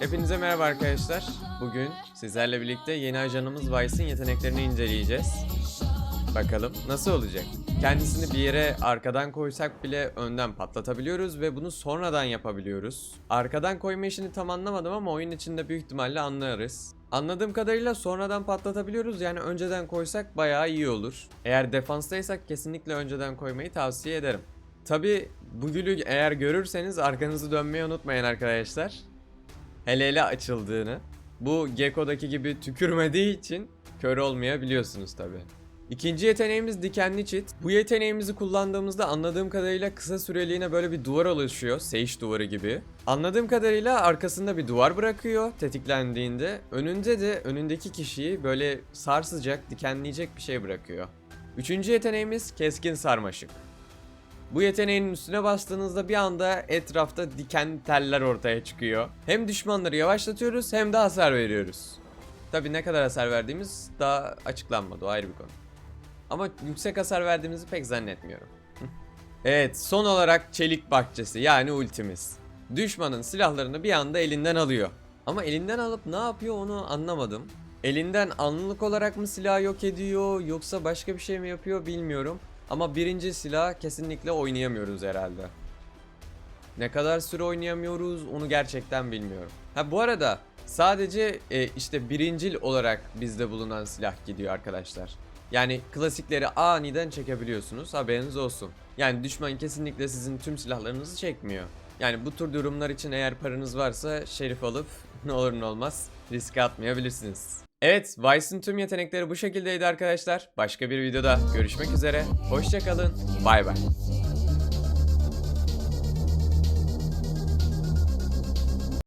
Hepinize merhaba arkadaşlar. Bugün sizlerle birlikte yeni ajanımız Vice'ın yeteneklerini inceleyeceğiz. Bakalım nasıl olacak? Kendisini bir yere arkadan koysak bile önden patlatabiliyoruz ve bunu sonradan yapabiliyoruz. Arkadan koyma işini tam anlamadım ama oyun içinde büyük ihtimalle anlarız. Anladığım kadarıyla sonradan patlatabiliyoruz yani önceden koysak bayağı iyi olur. Eğer defanstaysak kesinlikle önceden koymayı tavsiye ederim. Tabi bu gülü eğer görürseniz arkanızı dönmeyi unutmayın arkadaşlar. Hele hele açıldığını. Bu Gekko'daki gibi tükürmediği için kör olmayabiliyorsunuz tabi. İkinci yeteneğimiz dikenli çit. Bu yeteneğimizi kullandığımızda anladığım kadarıyla kısa süreliğine böyle bir duvar oluşuyor. Sage duvarı gibi. Anladığım kadarıyla arkasında bir duvar bırakıyor tetiklendiğinde. Önünde de önündeki kişiyi böyle sarsacak, dikenleyecek bir şey bırakıyor. Üçüncü yeteneğimiz keskin sarmaşık. Bu yeteneğin üstüne bastığınızda bir anda etrafta diken teller ortaya çıkıyor. Hem düşmanları yavaşlatıyoruz hem de hasar veriyoruz. Tabi ne kadar hasar verdiğimiz daha açıklanmadı o ayrı bir konu. Ama yüksek hasar verdiğimizi pek zannetmiyorum. evet son olarak çelik bahçesi yani ultimiz. Düşmanın silahlarını bir anda elinden alıyor. Ama elinden alıp ne yapıyor onu anlamadım. Elinden anlık olarak mı silah yok ediyor yoksa başka bir şey mi yapıyor bilmiyorum. Ama birinci silah kesinlikle oynayamıyoruz herhalde. Ne kadar süre oynayamıyoruz onu gerçekten bilmiyorum. Ha bu arada sadece e, işte birincil olarak bizde bulunan silah gidiyor arkadaşlar. Yani klasikleri aniden çekebiliyorsunuz haberiniz olsun. Yani düşman kesinlikle sizin tüm silahlarınızı çekmiyor. Yani bu tür durumlar için eğer paranız varsa şerif alıp ne olur ne olmaz riske atmayabilirsiniz. Evet Vice'ın tüm yetenekleri bu şekildeydi arkadaşlar. Başka bir videoda görüşmek üzere. Hoşçakalın. Bay bay.